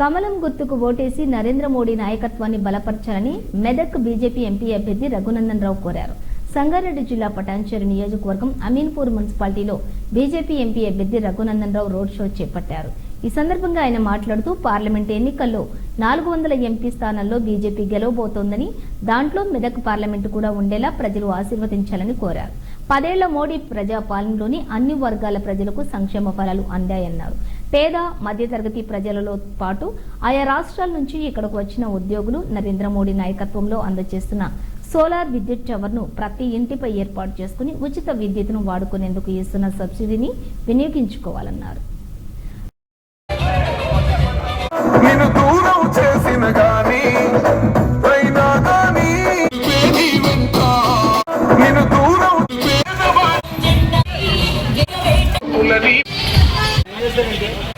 కమలం గుర్తుకు ఓటేసి నరేంద్ర మోడీ నాయకత్వాన్ని బలపరచాలని మెదక్ బీజేపీ ఎంపీ అభ్యర్థి రఘునందన్ రావు కోరారు. సంగారెడ్డి జిల్లా పటాన్చేరు నియోజకవర్గం అమీన్పూర్ మున్సిపాలిటీలో బీజేపీ ఎంపీ అభ్యర్థి రఘునందన్ రావు రోడ్ షో చేపట్టారు. ఈ సందర్భంగా ఆయన మాట్లాడుతూ పార్లమెంట్ ఎన్నికల్లో నాలుగు వందల ఎంపీ స్థానాల్లో బీజేపీ గెలవబోతోందని దాంట్లో మెదక్ పార్లమెంటు కూడా ఉండేలా ప్రజలు ఆశీర్వదించాలని కోరారు. పదేళ్ళ మోడీ ప్రజాపాలనలోని అన్ని వర్గాల ప్రజలకు సంక్షేమ ఫలాలు అందాయన్నారు. పేద మధ్యతరగతి ప్రజలలో పాటు ఆయా రాష్ట్రాల నుంచి ఇక్కడకు వచ్చిన ఉద్యోగులు నరేంద్ర మోడీ నాయకత్వంలో అందజేస్తున్న సోలార్ విద్యుత్ టవర్ను ప్రతి ఇంటిపై ఏర్పాటు చేసుకుని ఉచిత విద్యుత్ను వాడుకునేందుకు ఇస్తున్న సబ్సిడీని వినియోగించుకోవాలన్నారు. 人もいて